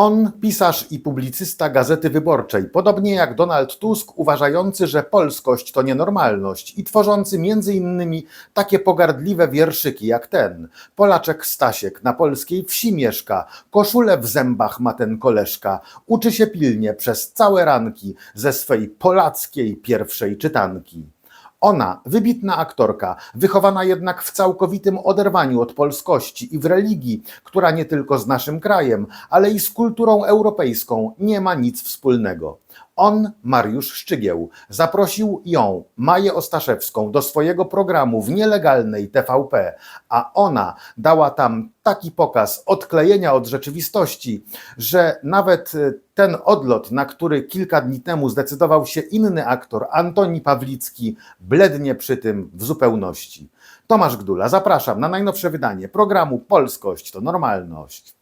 On, pisarz i publicysta Gazety Wyborczej, podobnie jak Donald Tusk, uważający, że polskość to nienormalność i tworzący między innymi takie pogardliwe wierszyki jak ten. Polaczek Stasiek na polskiej wsi mieszka, koszulę w zębach ma ten koleżka, uczy się pilnie przez całe ranki ze swej polackiej pierwszej czytanki. Ona, wybitna aktorka, wychowana jednak w całkowitym oderwaniu od polskości i w religii, która nie tylko z naszym krajem, ale i z kulturą europejską nie ma nic wspólnego. On, Mariusz Szczygieł, zaprosił ją, Maję Ostaszewską, do swojego programu w nielegalnej TVP, a ona dała tam taki pokaz odklejenia od rzeczywistości, że nawet e, ten odlot, na który kilka dni temu zdecydował się inny aktor, Antoni Pawlicki, blednie przy tym w zupełności. Tomasz Gdula, zapraszam na najnowsze wydanie programu Polskość to normalność.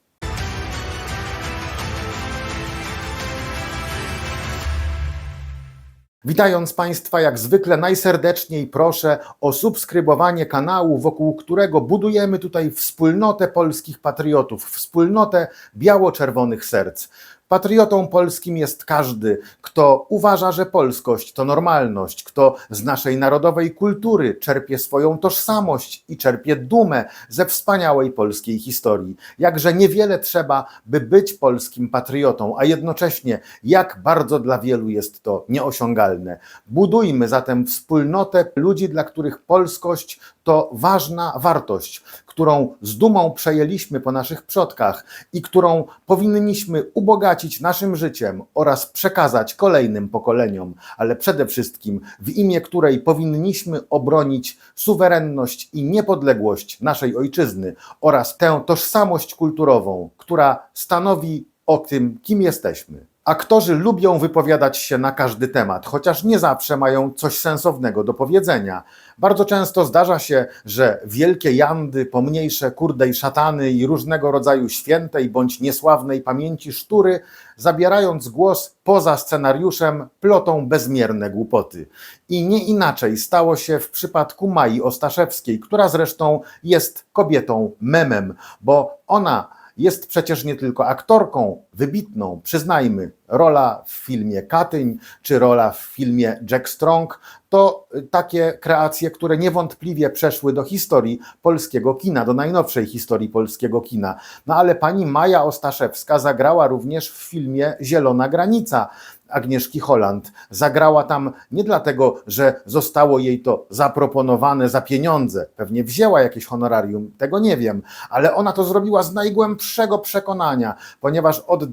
Witając Państwa jak zwykle najserdeczniej proszę o subskrybowanie kanału, wokół którego budujemy tutaj wspólnotę polskich patriotów, wspólnotę biało-czerwonych serc. Patriotą polskim jest każdy, kto uważa, że polskość to normalność, kto z naszej narodowej kultury czerpie swoją tożsamość i czerpie dumę ze wspaniałej polskiej historii. Jakże niewiele trzeba, by być polskim patriotą, a jednocześnie jak bardzo dla wielu jest to nieosiągalne. Budujmy zatem wspólnotę ludzi, dla których polskość to ważna wartość, którą z dumą przejęliśmy po naszych przodkach i którą powinniśmy ubogacić naszym życiem oraz przekazać kolejnym pokoleniom, ale przede wszystkim w imię której powinniśmy obronić suwerenność i niepodległość naszej ojczyzny oraz tę tożsamość kulturową, która stanowi o tym, kim jesteśmy. Aktorzy lubią wypowiadać się na każdy temat, chociaż nie zawsze mają coś sensownego do powiedzenia. Bardzo często zdarza się, że wielkie jandy, pomniejsze kurde i szatany i różnego rodzaju świętej bądź niesławnej pamięci sztury, zabierając głos poza scenariuszem, plotą bezmierne głupoty. I nie inaczej stało się w przypadku Mai Ostaszewskiej, która zresztą jest kobietą memem, bo ona jest przecież nie tylko aktorką wybitną, przyznajmy, rola w filmie Katyń czy rola w filmie Jack Strong to takie kreacje, które niewątpliwie przeszły do historii polskiego kina, do najnowszej historii polskiego kina. No ale pani Maja Ostaszewska zagrała również w filmie Zielona Granica. Agnieszki Holland. Zagrała tam nie dlatego, że zostało jej to zaproponowane za pieniądze, pewnie wzięła jakieś honorarium, tego nie wiem, ale ona to zrobiła z najgłębszego przekonania, ponieważ od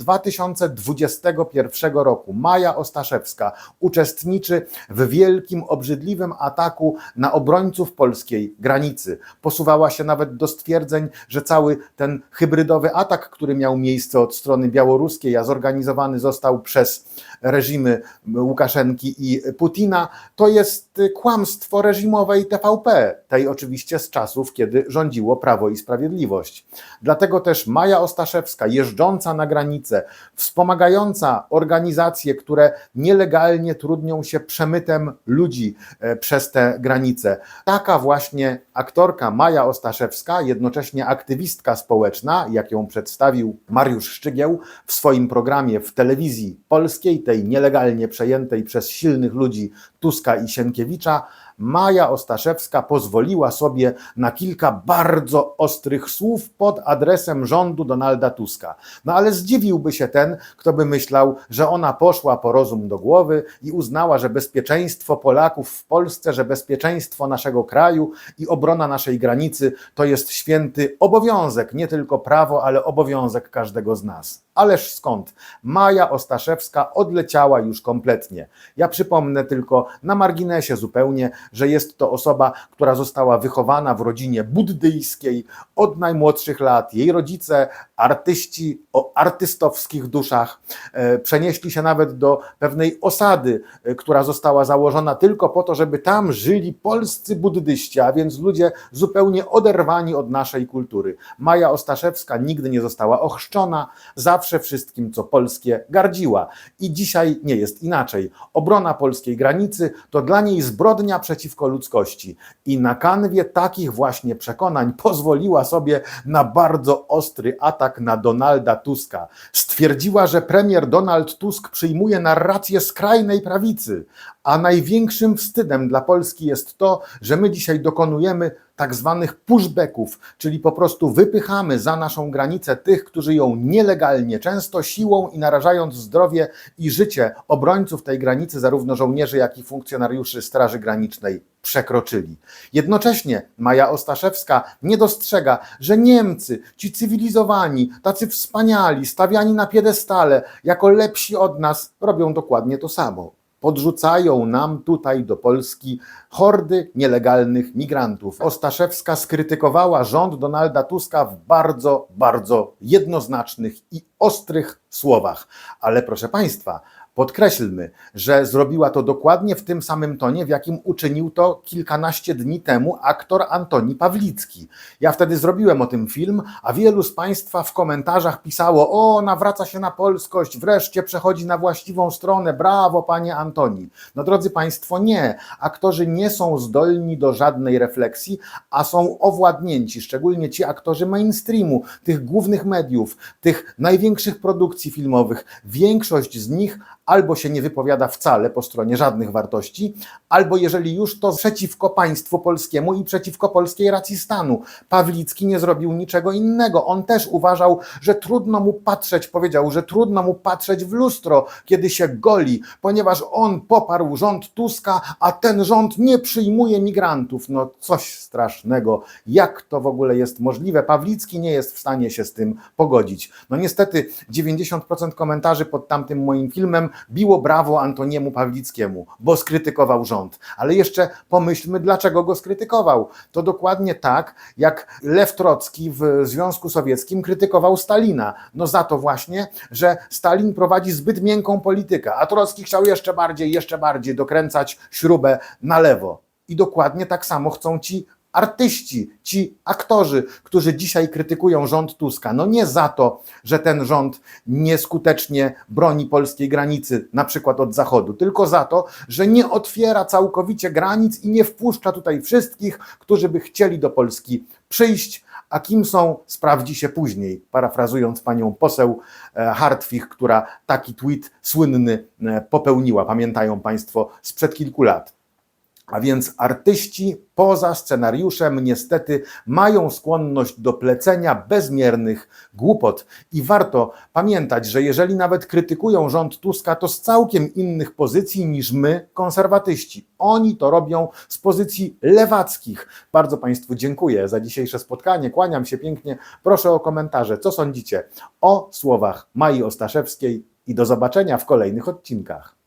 2021 roku Maja Ostaszewska uczestniczy w wielkim, obrzydliwym ataku na obrońców polskiej granicy. Posuwała się nawet do stwierdzeń, że cały ten hybrydowy atak, który miał miejsce od strony białoruskiej, a zorganizowany został przez reżimy Łukaszenki i Putina, to jest kłamstwo reżimowej TVP, tej oczywiście z czasów, kiedy rządziło Prawo i Sprawiedliwość. Dlatego też Maja Ostaszewska, jeżdżąca na granicę, wspomagająca organizacje, które nielegalnie trudnią się przemytem ludzi e, przez te granice. Taka właśnie aktorka Maja Ostaszewska, jednocześnie aktywistka społeczna, jak ją przedstawił Mariusz Szczygieł w swoim programie w telewizji polskiej, tej nielegalnie przejętej przez silnych ludzi Tuska i Sienkiewicza, Maja Ostaszewska pozwoliła sobie na kilka bardzo ostrych słów pod adresem rządu Donalda Tuska. No ale zdziwiłby się ten, kto by myślał, że ona poszła po rozum do głowy i uznała, że bezpieczeństwo Polaków w Polsce, że bezpieczeństwo naszego kraju i obrona naszej granicy to jest święty obowiązek, nie tylko prawo, ale obowiązek każdego z nas. Ależ skąd? Maja Ostaszewska odleciała już kompletnie. Ja przypomnę tylko na marginesie zupełnie, że jest to osoba, która została wychowana w rodzinie buddyjskiej od najmłodszych lat. Jej rodzice, artyści o artystowskich duszach, e, przenieśli się nawet do pewnej osady, e, która została założona tylko po to, żeby tam żyli polscy buddyści, a więc ludzie zupełnie oderwani od naszej kultury. Maja Ostaszewska nigdy nie została ochrzczona, zawsze zawsze wszystkim, co polskie, gardziła. I dzisiaj nie jest inaczej. Obrona polskiej granicy to dla niej zbrodnia przeciwko ludzkości. I na kanwie takich właśnie przekonań pozwoliła sobie na bardzo ostry atak na Donalda Tuska. Stwierdziła, że premier Donald Tusk przyjmuje narrację skrajnej prawicy, a największym wstydem dla Polski jest to, że my dzisiaj dokonujemy tak zwanych pushbacków, czyli po prostu wypychamy za naszą granicę tych, którzy ją nielegalnie, często siłą i narażając zdrowie i życie obrońców tej granicy, zarówno żołnierzy, jak i funkcjonariuszy Straży Granicznej, przekroczyli. Jednocześnie Maja Ostaszewska nie dostrzega, że Niemcy, ci cywilizowani, tacy wspaniali, stawiani na piedestale, jako lepsi od nas, robią dokładnie to samo podrzucają nam tutaj do Polski hordy nielegalnych migrantów. Ostaszewska skrytykowała rząd Donalda Tuska w bardzo, bardzo jednoznacznych i ostrych słowach. Ale proszę Państwa, Podkreślmy, że zrobiła to dokładnie w tym samym tonie, w jakim uczynił to kilkanaście dni temu aktor Antoni Pawlicki. Ja wtedy zrobiłem o tym film, a wielu z Państwa w komentarzach pisało: O, nawraca się na polskość, wreszcie przechodzi na właściwą stronę, brawo, panie Antoni. No drodzy Państwo, nie. Aktorzy nie są zdolni do żadnej refleksji, a są owładnięci, szczególnie ci aktorzy mainstreamu, tych głównych mediów, tych największych produkcji filmowych. Większość z nich albo się nie wypowiada wcale po stronie żadnych wartości, albo jeżeli już to przeciwko państwu polskiemu i przeciwko polskiej racji stanu. Pawlicki nie zrobił niczego innego. On też uważał, że trudno mu patrzeć, powiedział, że trudno mu patrzeć w lustro, kiedy się goli, ponieważ on poparł rząd Tuska, a ten rząd nie przyjmuje migrantów. No coś strasznego. Jak to w ogóle jest możliwe? Pawlicki nie jest w stanie się z tym pogodzić. No niestety 90% komentarzy pod tamtym moim filmem biło brawo Antoniemu Pawlickiemu, bo skrytykował rząd. Ale jeszcze pomyślmy, dlaczego go skrytykował. To dokładnie tak, jak Lew Trocki w Związku Sowieckim krytykował Stalina. No za to właśnie, że Stalin prowadzi zbyt miękką politykę, a Trocki chciał jeszcze bardziej, jeszcze bardziej dokręcać śrubę na lewo. I dokładnie tak samo chcą ci artyści, ci aktorzy, którzy dzisiaj krytykują rząd Tuska, no nie za to, że ten rząd nieskutecznie broni polskiej granicy, na przykład od zachodu, tylko za to, że nie otwiera całkowicie granic i nie wpuszcza tutaj wszystkich, którzy by chcieli do Polski przyjść, a kim są, sprawdzi się później, parafrazując panią poseł e, Hartwig, która taki tweet słynny e, popełniła, pamiętają Państwo, sprzed kilku lat. A więc artyści poza scenariuszem niestety mają skłonność do plecenia bezmiernych głupot. I warto pamiętać, że jeżeli nawet krytykują rząd Tuska, to z całkiem innych pozycji niż my, konserwatyści. Oni to robią z pozycji lewackich. Bardzo Państwu dziękuję za dzisiejsze spotkanie. Kłaniam się pięknie. Proszę o komentarze. Co sądzicie o słowach Mai Ostaszewskiej i do zobaczenia w kolejnych odcinkach.